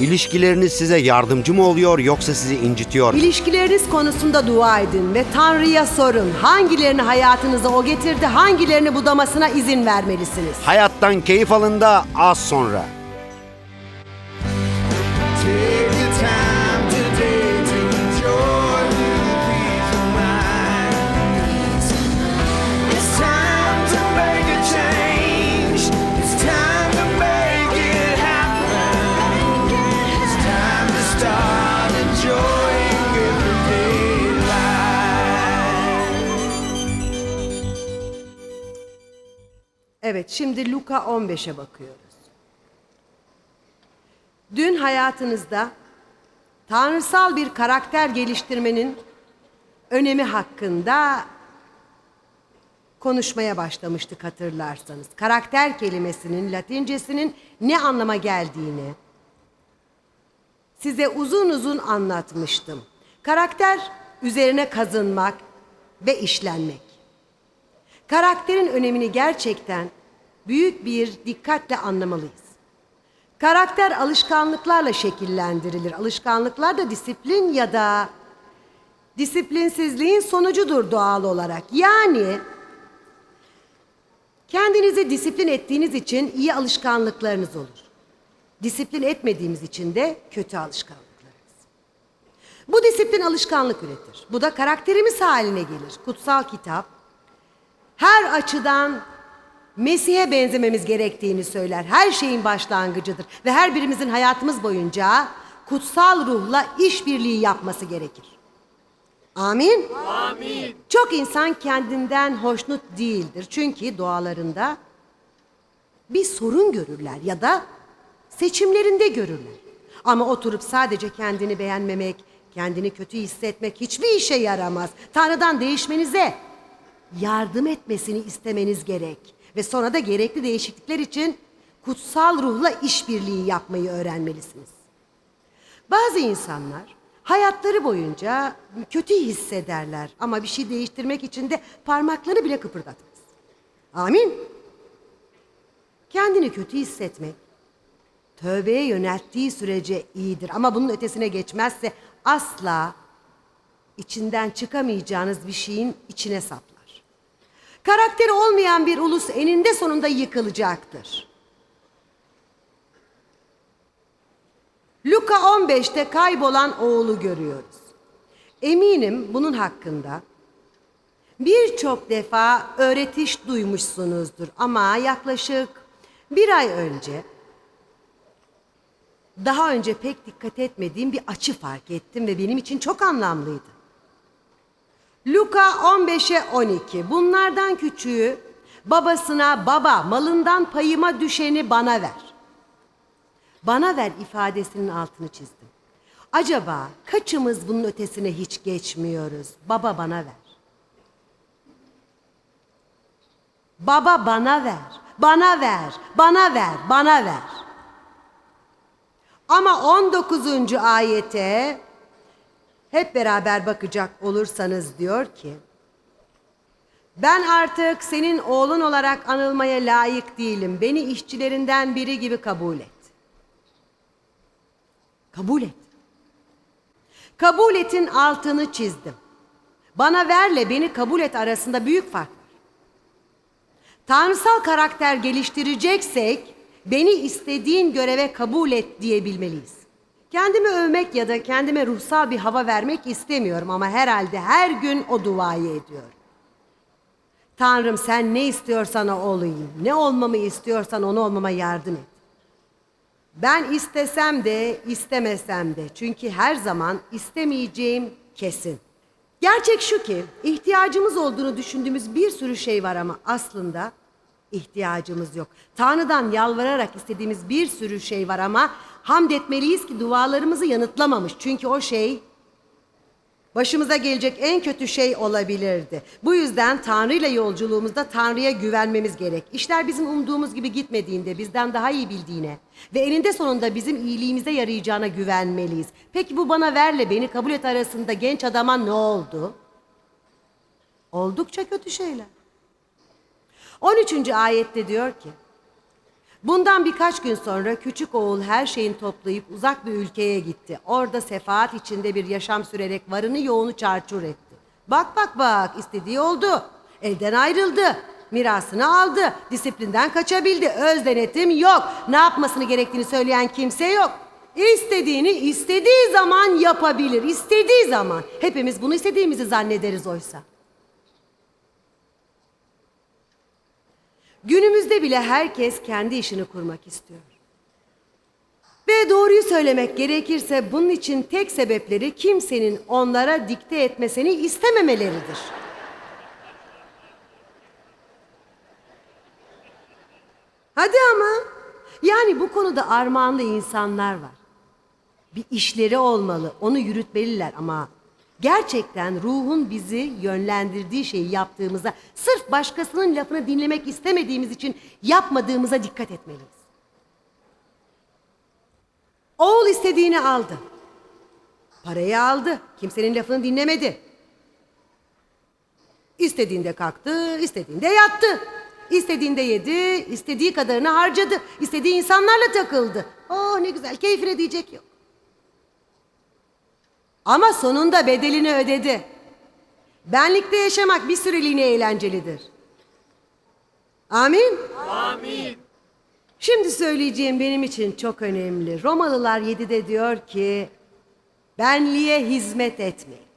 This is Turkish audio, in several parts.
İlişkileriniz size yardımcı mı oluyor yoksa sizi incitiyor mu? İlişkileriniz konusunda dua edin ve Tanrı'ya sorun. Hangilerini hayatınıza o getirdi, hangilerini budamasına izin vermelisiniz. Hayattan keyif alın da az sonra. Evet, şimdi Luka 15'e bakıyoruz. Dün hayatınızda tanrısal bir karakter geliştirmenin önemi hakkında konuşmaya başlamıştık hatırlarsanız. Karakter kelimesinin Latincesinin ne anlama geldiğini size uzun uzun anlatmıştım. Karakter üzerine kazınmak ve işlenmek. Karakterin önemini gerçekten büyük bir dikkatle anlamalıyız. Karakter alışkanlıklarla şekillendirilir. Alışkanlıklar da disiplin ya da disiplinsizliğin sonucudur doğal olarak. Yani kendinizi disiplin ettiğiniz için iyi alışkanlıklarınız olur. Disiplin etmediğimiz için de kötü alışkanlıklarımız. Bu disiplin alışkanlık üretir. Bu da karakterimiz haline gelir. Kutsal kitap her açıdan Mesih'e benzememiz gerektiğini söyler. Her şeyin başlangıcıdır ve her birimizin hayatımız boyunca kutsal ruhla işbirliği yapması gerekir. Amin. Amin. Çok insan kendinden hoşnut değildir. Çünkü doğalarında bir sorun görürler ya da seçimlerinde görürler. Ama oturup sadece kendini beğenmemek, kendini kötü hissetmek hiçbir işe yaramaz. Tanrı'dan değişmenize yardım etmesini istemeniz gerek. Ve sonra da gerekli değişiklikler için kutsal ruhla işbirliği yapmayı öğrenmelisiniz. Bazı insanlar hayatları boyunca kötü hissederler ama bir şey değiştirmek için de parmaklarını bile kıpırdatmaz. Amin. Kendini kötü hissetmek tövbeye yönelttiği sürece iyidir ama bunun ötesine geçmezse asla içinden çıkamayacağınız bir şeyin içine saplar. Karakteri olmayan bir ulus eninde sonunda yıkılacaktır. Luka 15'te kaybolan oğlu görüyoruz. Eminim bunun hakkında birçok defa öğretiş duymuşsunuzdur ama yaklaşık bir ay önce daha önce pek dikkat etmediğim bir açı fark ettim ve benim için çok anlamlıydı. Luka 15'e 12. Bunlardan küçüğü babasına baba malından payıma düşeni bana ver. Bana ver ifadesinin altını çizdim. Acaba kaçımız bunun ötesine hiç geçmiyoruz? Baba bana ver. Baba bana ver. Bana ver. Bana ver. Bana ver. Ama 19. ayete hep beraber bakacak olursanız diyor ki ben artık senin oğlun olarak anılmaya layık değilim. Beni işçilerinden biri gibi kabul et. Kabul et. Kabul etin altını çizdim. Bana verle beni kabul et arasında büyük fark var. Tanrısal karakter geliştireceksek beni istediğin göreve kabul et diyebilmeliyiz. Kendimi övmek ya da kendime ruhsal bir hava vermek istemiyorum ama herhalde her gün o duayı ediyorum. Tanrım sen ne istiyorsan olayım. Ne olmamı istiyorsan onu olmama yardım et. Ben istesem de istemesem de çünkü her zaman istemeyeceğim kesin. Gerçek şu ki ihtiyacımız olduğunu düşündüğümüz bir sürü şey var ama aslında ihtiyacımız yok. Tanrı'dan yalvararak istediğimiz bir sürü şey var ama hamd etmeliyiz ki dualarımızı yanıtlamamış. Çünkü o şey başımıza gelecek en kötü şey olabilirdi. Bu yüzden Tanrı ile yolculuğumuzda Tanrı'ya güvenmemiz gerek. İşler bizim umduğumuz gibi gitmediğinde bizden daha iyi bildiğine ve eninde sonunda bizim iyiliğimize yarayacağına güvenmeliyiz. Peki bu bana verle beni kabul et arasında genç adama ne oldu? Oldukça kötü şeyler. 13. ayette diyor ki, Bundan birkaç gün sonra küçük oğul her şeyini toplayıp uzak bir ülkeye gitti. Orada sefaat içinde bir yaşam sürerek varını yoğunu çarçur etti. Bak bak bak istediği oldu. Elden ayrıldı. Mirasını aldı. Disiplinden kaçabildi. Öz denetim yok. Ne yapmasını gerektiğini söyleyen kimse yok. İstediğini istediği zaman yapabilir. İstediği zaman. Hepimiz bunu istediğimizi zannederiz oysa. Günümüzde bile herkes kendi işini kurmak istiyor. Ve doğruyu söylemek gerekirse bunun için tek sebepleri kimsenin onlara dikte etmesini istememeleridir. Hadi ama. Yani bu konuda armağanlı insanlar var. Bir işleri olmalı, onu yürütmeliler ama gerçekten ruhun bizi yönlendirdiği şeyi yaptığımıza, sırf başkasının lafını dinlemek istemediğimiz için yapmadığımıza dikkat etmeliyiz. Oğul istediğini aldı. Parayı aldı. Kimsenin lafını dinlemedi. İstediğinde kalktı, istediğinde yattı. İstediğinde yedi, istediği kadarını harcadı. İstediği insanlarla takıldı. Oh ne güzel, keyfine diyecek yok. Ama sonunda bedelini ödedi. Benlikte yaşamak bir süreliğine eğlencelidir. Amin. Amin. Şimdi söyleyeceğim benim için çok önemli. Romalılar 7'de diyor ki benliğe hizmet etmeyin.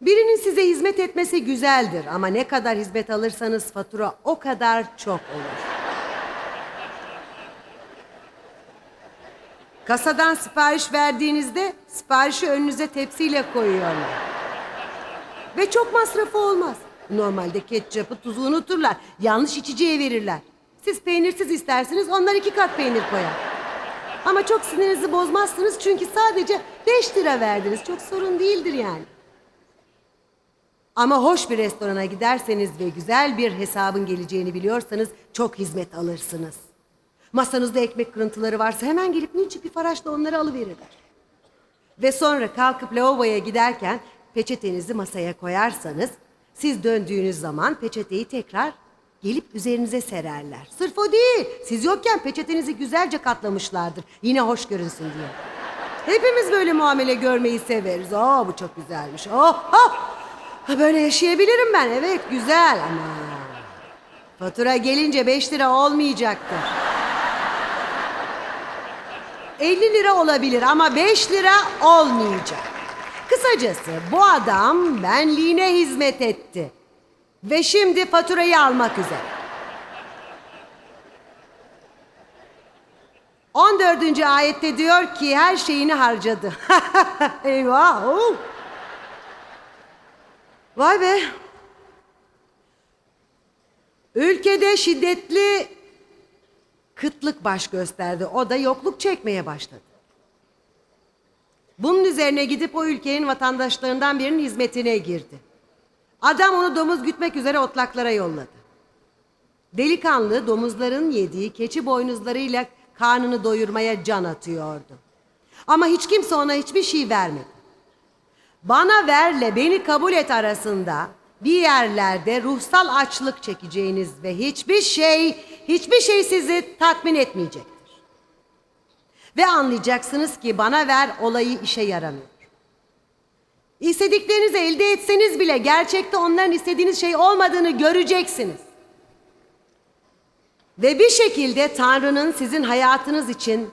Birinin size hizmet etmesi güzeldir ama ne kadar hizmet alırsanız fatura o kadar çok olur. Kasadan sipariş verdiğinizde siparişi önünüze tepsiyle koyuyorlar. Ve çok masrafı olmaz. Normalde ketçapı, tuzu unuturlar. Yanlış içiciye verirler. Siz peynirsiz istersiniz, onlar iki kat peynir koyar. Ama çok sinirinizi bozmazsınız çünkü sadece 5 lira verdiniz. Çok sorun değildir yani. Ama hoş bir restorana giderseniz ve güzel bir hesabın geleceğini biliyorsanız çok hizmet alırsınız. Masanızda ekmek kırıntıları varsa hemen gelip niçin bir faraşla onları alıverirler. Ve sonra kalkıp lavaboya giderken peçetenizi masaya koyarsanız siz döndüğünüz zaman peçeteyi tekrar gelip üzerinize sererler. Sırf o değil. Siz yokken peçetenizi güzelce katlamışlardır. Yine hoş görünsün diye. Hepimiz böyle muamele görmeyi severiz. Aa bu çok güzelmiş. Oh, oh. Böyle yaşayabilirim ben. Evet güzel ama fatura gelince 5 lira olmayacaktır. 50 lira olabilir ama 5 lira olmayacak. Kısacası bu adam benliğine hizmet etti. Ve şimdi faturayı almak üzere. 14. ayette diyor ki her şeyini harcadı. Eyvah! oh! Vay be! Ülkede şiddetli kıtlık baş gösterdi. O da yokluk çekmeye başladı. Bunun üzerine gidip o ülkenin vatandaşlarından birinin hizmetine girdi. Adam onu domuz gütmek üzere otlaklara yolladı. Delikanlı domuzların yediği keçi boynuzlarıyla karnını doyurmaya can atıyordu. Ama hiç kimse ona hiçbir şey vermedi. Bana verle beni kabul et arasında bir yerlerde ruhsal açlık çekeceğiniz ve hiçbir şey, hiçbir şey sizi tatmin etmeyecektir. Ve anlayacaksınız ki bana ver olayı işe yaramıyor. İstediklerinizi elde etseniz bile gerçekte onların istediğiniz şey olmadığını göreceksiniz. Ve bir şekilde Tanrı'nın sizin hayatınız için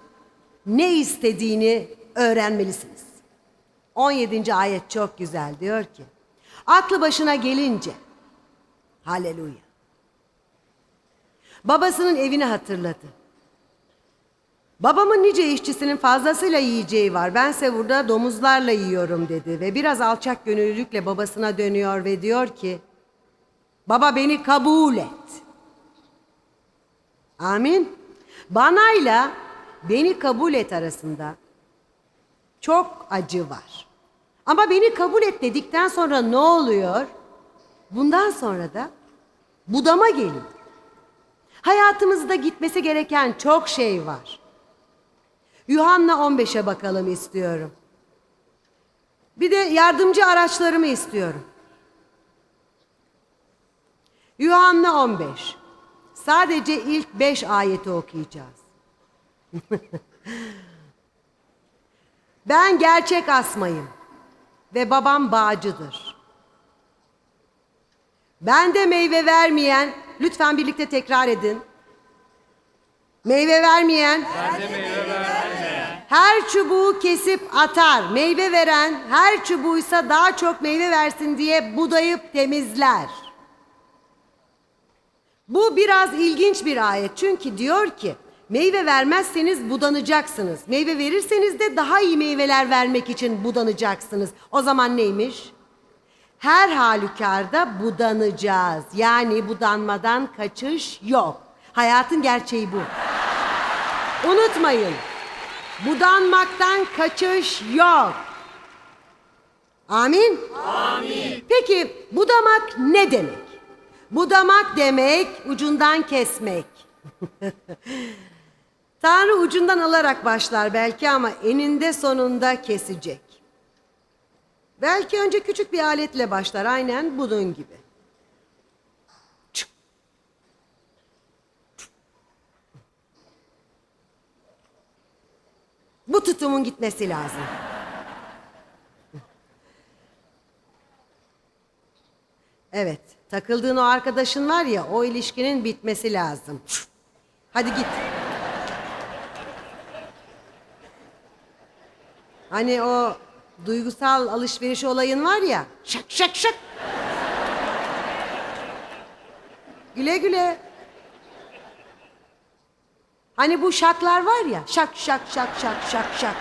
ne istediğini öğrenmelisiniz. 17. ayet çok güzel diyor ki aklı başına gelince haleluya babasının evini hatırladı. Babamın nice işçisinin fazlasıyla yiyeceği var. Bense burada domuzlarla yiyorum dedi ve biraz alçak gönüllülükle babasına dönüyor ve diyor ki Baba beni kabul et. Amin. Banayla beni kabul et arasında çok acı var. Ama beni kabul et dedikten sonra ne oluyor? Bundan sonra da budama geliyor. Hayatımızda gitmesi gereken çok şey var. Yuhanna 15'e bakalım istiyorum. Bir de yardımcı araçlarımı istiyorum. Yuhanna 15. Sadece ilk beş ayeti okuyacağız. ben gerçek asmayım ve babam bağcıdır. Ben de meyve vermeyen, lütfen birlikte tekrar edin. Meyve vermeyen, her çubuğu kesip atar. Meyve veren her çubuğuysa daha çok meyve versin diye budayıp temizler. Bu biraz ilginç bir ayet. Çünkü diyor ki meyve vermezseniz budanacaksınız. Meyve verirseniz de daha iyi meyveler vermek için budanacaksınız. O zaman neymiş? Her halükarda budanacağız. Yani budanmadan kaçış yok. Hayatın gerçeği bu. Unutmayın. Budanmaktan kaçış yok. Amin. Amin. Peki budamak ne demek? Budamak demek ucundan kesmek. Tanrı ucundan alarak başlar belki ama eninde sonunda kesecek. Belki önce küçük bir aletle başlar aynen bunun gibi. Bu tutumun gitmesi lazım. Evet, takıldığın o arkadaşın var ya, o ilişkinin bitmesi lazım. Hadi git. Hani o duygusal alışveriş olayın var ya, şak şak şak. Güle güle. Hani bu şaklar var ya, şak şak şak şak şak şak.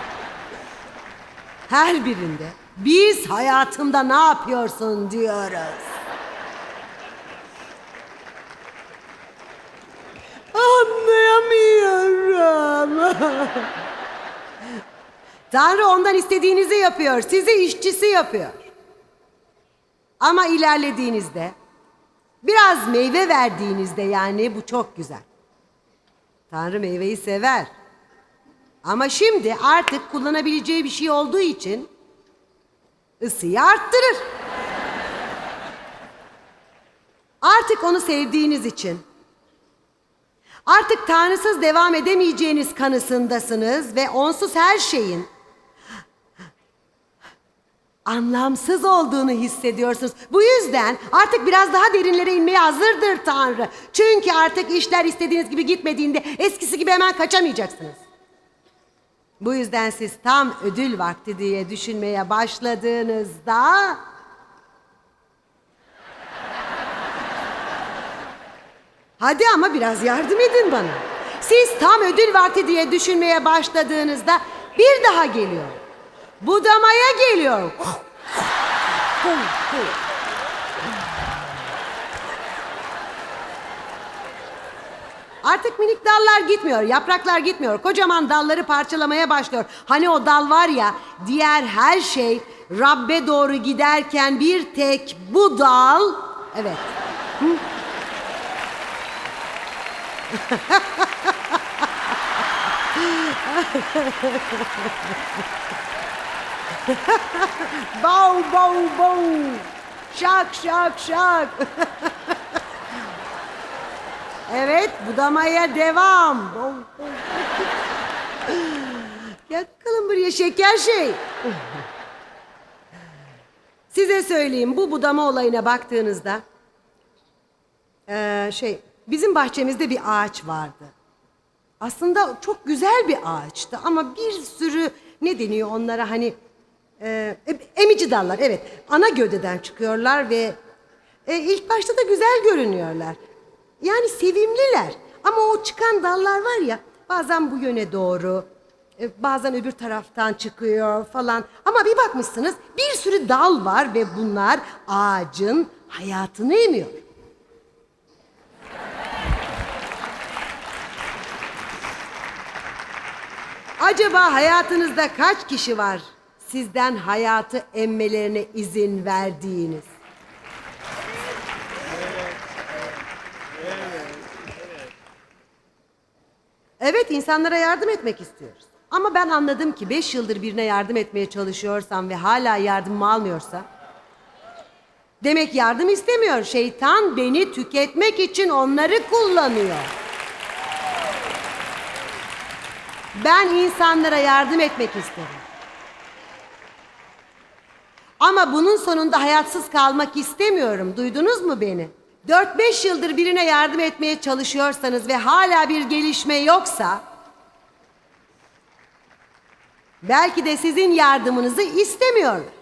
Her birinde biz hayatımda ne yapıyorsun diyoruz. Anlayamıyorum. Tanrı ondan istediğinizi yapıyor, sizi işçisi yapıyor. Ama ilerlediğinizde, biraz meyve verdiğinizde yani bu çok güzel. Tanrı meyveyi sever. Ama şimdi artık kullanabileceği bir şey olduğu için ısıyı arttırır. Artık onu sevdiğiniz için Artık tanrısız devam edemeyeceğiniz kanısındasınız ve onsuz her şeyin anlamsız olduğunu hissediyorsunuz. Bu yüzden artık biraz daha derinlere inmeye hazırdır Tanrı. Çünkü artık işler istediğiniz gibi gitmediğinde eskisi gibi hemen kaçamayacaksınız. Bu yüzden siz tam ödül vakti diye düşünmeye başladığınızda Hadi ama biraz yardım edin bana. Siz tam ödül vakti diye düşünmeye başladığınızda bir daha geliyor. Budamaya geliyor. Artık minik dallar gitmiyor, yapraklar gitmiyor. Kocaman dalları parçalamaya başlıyor. Hani o dal var ya, diğer her şey Rabbe doğru giderken bir tek bu dal... Evet. Bow bow bow. Şak şak şak. evet budamaya devam. Bow, bow. Gel bakalım buraya şeker şey. Size söyleyeyim bu budama olayına baktığınızda ee, şey bizim bahçemizde bir ağaç vardı. Aslında çok güzel bir ağaçtı ama bir sürü ne deniyor onlara hani e, emici dallar evet ana gövdeden çıkıyorlar ve e, ilk başta da güzel görünüyorlar. Yani sevimliler ama o çıkan dallar var ya bazen bu yöne doğru e, bazen öbür taraftan çıkıyor falan ama bir bakmışsınız bir sürü dal var ve bunlar ağacın hayatını emiyor. Acaba hayatınızda kaç kişi var sizden hayatı emmelerine izin verdiğiniz? Evet insanlara yardım etmek istiyoruz. Ama ben anladım ki beş yıldır birine yardım etmeye çalışıyorsam ve hala yardımımı almıyorsa Demek yardım istemiyor. Şeytan beni tüketmek için onları kullanıyor. Ben insanlara yardım etmek isterim. Ama bunun sonunda hayatsız kalmak istemiyorum. Duydunuz mu beni? 4-5 yıldır birine yardım etmeye çalışıyorsanız ve hala bir gelişme yoksa belki de sizin yardımınızı istemiyorlar.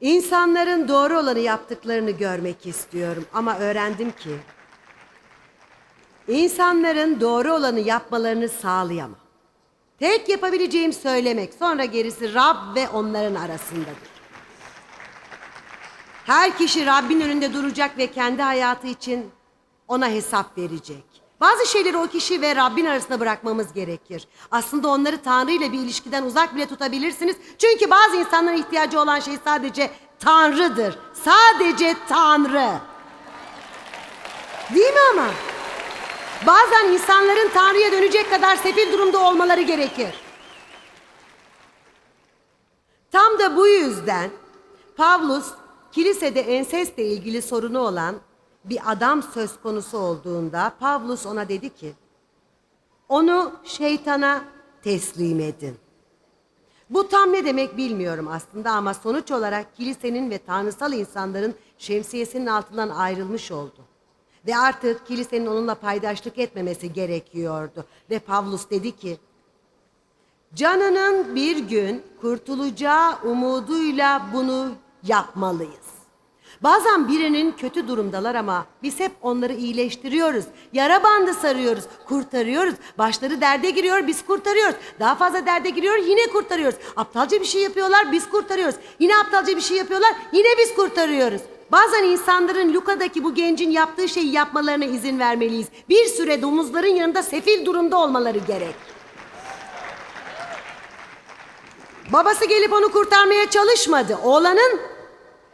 İnsanların doğru olanı yaptıklarını görmek istiyorum ama öğrendim ki insanların doğru olanı yapmalarını sağlayamam. Tek yapabileceğim söylemek, sonra gerisi Rab ve onların arasındadır. Her kişi Rabbin önünde duracak ve kendi hayatı için ona hesap verecek. Bazı şeyleri o kişi ve Rabbin arasında bırakmamız gerekir. Aslında onları Tanrı ile bir ilişkiden uzak bile tutabilirsiniz. Çünkü bazı insanların ihtiyacı olan şey sadece Tanrı'dır. Sadece Tanrı. Değil mi ama? Bazen insanların Tanrı'ya dönecek kadar sefil durumda olmaları gerekir. Tam da bu yüzden Pavlus kilisede ensestle ilgili sorunu olan bir adam söz konusu olduğunda Pavlus ona dedi ki onu şeytana teslim edin. Bu tam ne demek bilmiyorum aslında ama sonuç olarak kilisenin ve tanrısal insanların şemsiyesinin altından ayrılmış oldu. Ve artık kilisenin onunla paydaşlık etmemesi gerekiyordu. Ve Pavlus dedi ki, canının bir gün kurtulacağı umuduyla bunu yapmalıyız. Bazen birinin kötü durumdalar ama biz hep onları iyileştiriyoruz. Yara bandı sarıyoruz, kurtarıyoruz. Başları derde giriyor, biz kurtarıyoruz. Daha fazla derde giriyor, yine kurtarıyoruz. Aptalca bir şey yapıyorlar, biz kurtarıyoruz. Yine aptalca bir şey yapıyorlar, yine biz kurtarıyoruz. Bazen insanların Luka'daki bu gencin yaptığı şeyi yapmalarına izin vermeliyiz. Bir süre domuzların yanında sefil durumda olmaları gerek. Babası gelip onu kurtarmaya çalışmadı. Oğlanın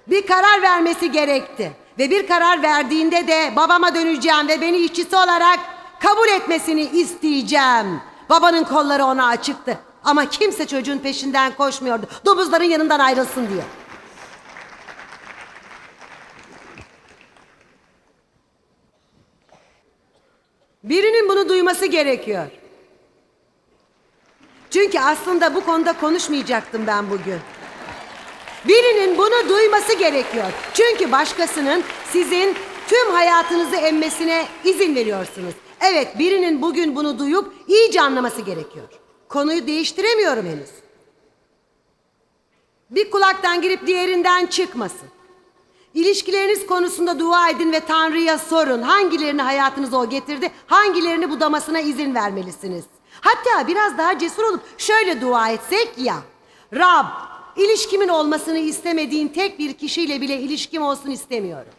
bir karar vermesi gerekti. Ve bir karar verdiğinde de babama döneceğim ve beni işçisi olarak kabul etmesini isteyeceğim. Babanın kolları ona açıktı. Ama kimse çocuğun peşinden koşmuyordu. Domuzların yanından ayrılsın diye. Birinin bunu duyması gerekiyor. Çünkü aslında bu konuda konuşmayacaktım ben bugün. Birinin bunu duyması gerekiyor. Çünkü başkasının sizin tüm hayatınızı emmesine izin veriyorsunuz. Evet, birinin bugün bunu duyup iyice anlaması gerekiyor. Konuyu değiştiremiyorum henüz. Bir kulaktan girip diğerinden çıkmasın. İlişkileriniz konusunda dua edin ve Tanrı'ya sorun. Hangilerini hayatınıza o getirdi, hangilerini budamasına izin vermelisiniz. Hatta biraz daha cesur olup şöyle dua etsek ya. Rab, ilişkimin olmasını istemediğin tek bir kişiyle bile ilişkim olsun istemiyorum.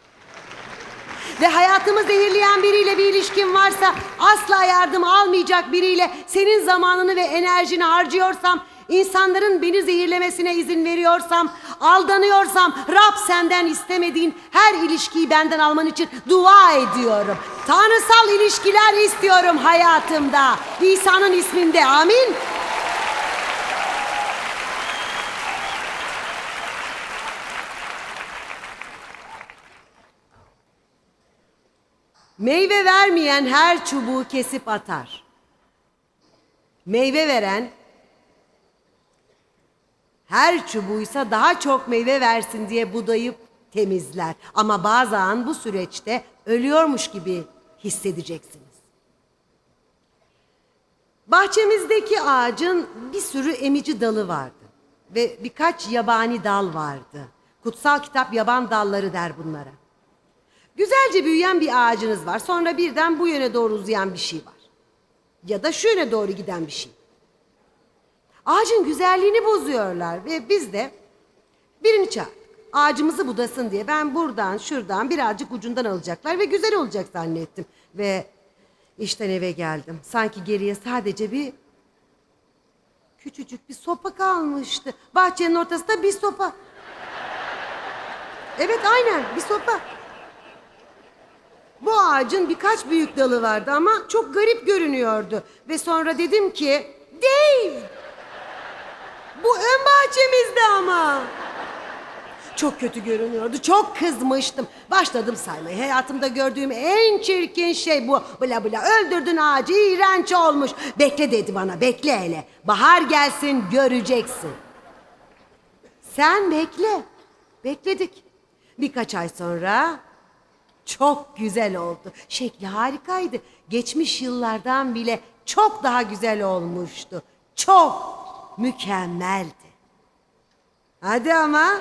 Ve hayatımı zehirleyen biriyle bir ilişkin varsa asla yardım almayacak biriyle senin zamanını ve enerjini harcıyorsam insanların beni zehirlemesine izin veriyorsam, aldanıyorsam Rab senden istemediğin her ilişkiyi benden alman için dua ediyorum. Tanrısal ilişkiler istiyorum hayatımda. İsa'nın isminde amin. Meyve vermeyen her çubuğu kesip atar. Meyve veren her çubuğuysa daha çok meyve versin diye budayıp temizler. Ama bazen bu süreçte ölüyormuş gibi hissedeceksiniz. Bahçemizdeki ağacın bir sürü emici dalı vardı ve birkaç yabani dal vardı. Kutsal kitap yaban dalları der bunlara. Güzelce büyüyen bir ağacınız var. Sonra birden bu yöne doğru uzayan bir şey var. Ya da şu yöne doğru giden bir şey. Ağacın güzelliğini bozuyorlar ve biz de birini çağırdık. Ağacımızı budasın diye. Ben buradan şuradan birazcık ucundan alacaklar ve güzel olacak zannettim. Ve işten eve geldim. Sanki geriye sadece bir küçücük bir sopa kalmıştı. Bahçenin ortasında bir sopa. Evet aynen bir sopa. Bu ağacın birkaç büyük dalı vardı ama çok garip görünüyordu. Ve sonra dedim ki, Dave! Bu ön bahçemizde ama. Çok kötü görünüyordu. Çok kızmıştım. Başladım saymaya. Hayatımda gördüğüm en çirkin şey bu. Bla bla öldürdün ağacı iğrenç olmuş. Bekle dedi bana bekle hele. Bahar gelsin göreceksin. Sen bekle. Bekledik. Birkaç ay sonra çok güzel oldu. Şekli harikaydı. Geçmiş yıllardan bile çok daha güzel olmuştu. Çok mükemmeldi. Hadi ama.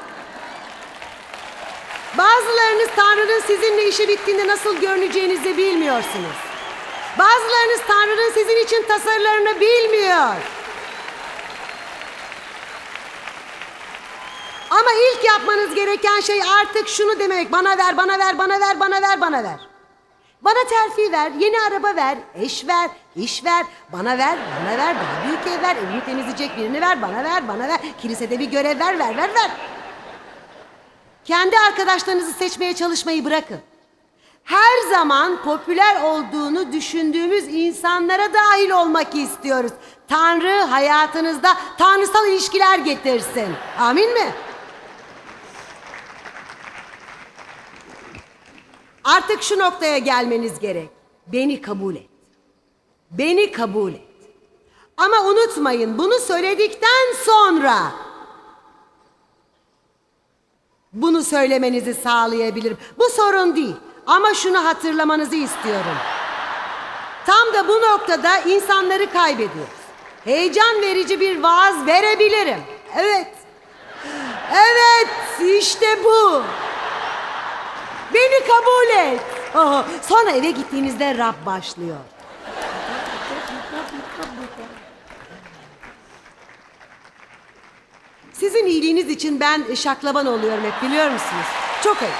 Bazılarınız Tanrı'nın sizinle işi bittiğinde nasıl görüneceğinizi bilmiyorsunuz. Bazılarınız Tanrı'nın sizin için tasarılarını bilmiyor. Ama ilk yapmanız gereken şey artık şunu demek. Bana ver, bana ver, bana ver, bana ver, bana ver. Bana terfi ver, yeni araba ver, eş ver, iş ver, bana ver, bana ver, daha büyük ev ver, evini temizleyecek birini ver, bana ver, bana ver, kilisede bir görev ver, ver, ver, ver. Kendi arkadaşlarınızı seçmeye çalışmayı bırakın. Her zaman popüler olduğunu düşündüğümüz insanlara dahil olmak istiyoruz. Tanrı hayatınızda tanrısal ilişkiler getirsin. Amin mi? Artık şu noktaya gelmeniz gerek. Beni kabul et. Beni kabul et. Ama unutmayın bunu söyledikten sonra bunu söylemenizi sağlayabilirim. Bu sorun değil. Ama şunu hatırlamanızı istiyorum. Tam da bu noktada insanları kaybediyoruz. Heyecan verici bir vaaz verebilirim. Evet. Evet, işte bu. Beni kabul et. Aha, sonra eve gittiğinizde Rab başlıyor. Sizin iyiliğiniz için ben şaklaban oluyorum hep biliyor musunuz? Çok ayıp.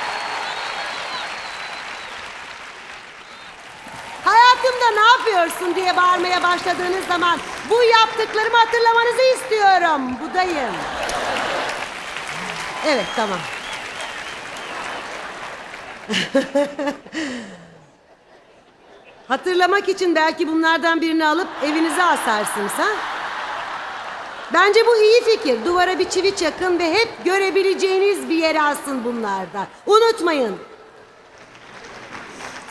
Hayatımda ne yapıyorsun diye bağırmaya başladığınız zaman bu yaptıklarımı hatırlamanızı istiyorum. Budayım. Evet tamam. Hatırlamak için belki bunlardan birini alıp evinize asarsınız ha? Bence bu iyi fikir. Duvara bir çivi çakın ve hep görebileceğiniz bir yere asın bunlardan. Unutmayın.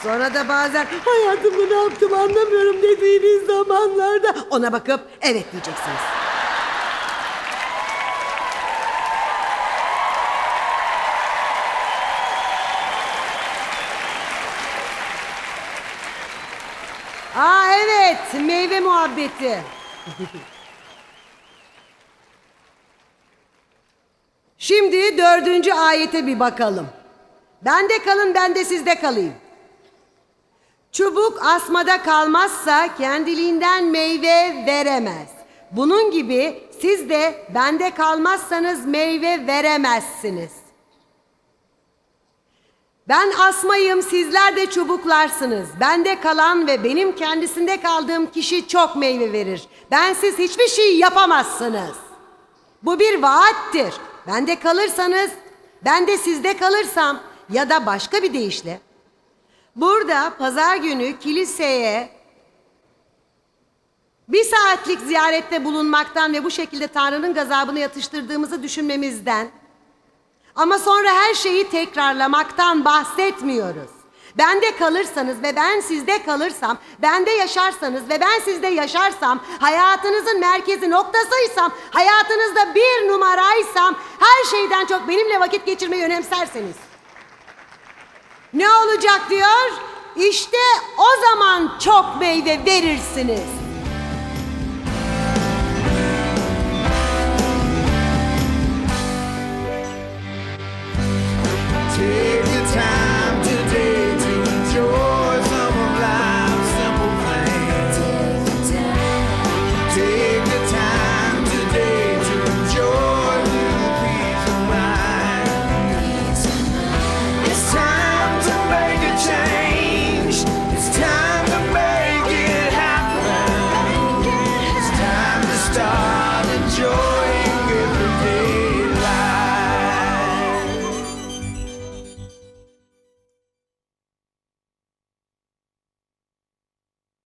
Sonra da bazen hayatımda ne yaptım anlamıyorum dediğiniz zamanlarda ona bakıp evet diyeceksiniz. Aa meyve muhabbeti. Şimdi dördüncü ayete bir bakalım. Bende kalın ben de sizde kalayım. Çubuk asmada kalmazsa kendiliğinden meyve veremez. Bunun gibi siz de bende kalmazsanız meyve veremezsiniz. Ben asmayım, sizler de çubuklarsınız. Bende kalan ve benim kendisinde kaldığım kişi çok meyve verir. Bensiz hiçbir şey yapamazsınız. Bu bir vaattir. Bende kalırsanız, ben de sizde kalırsam ya da başka bir deyişle Burada pazar günü kiliseye bir saatlik ziyarette bulunmaktan ve bu şekilde Tanrı'nın gazabını yatıştırdığımızı düşünmemizden ama sonra her şeyi tekrarlamaktan bahsetmiyoruz. Bende kalırsanız ve ben sizde kalırsam, bende yaşarsanız ve ben sizde yaşarsam, hayatınızın merkezi noktasıysam, hayatınızda bir numaraysam, her şeyden çok benimle vakit geçirmeyi önemserseniz. Ne olacak diyor? İşte o zaman çok meyve verirsiniz.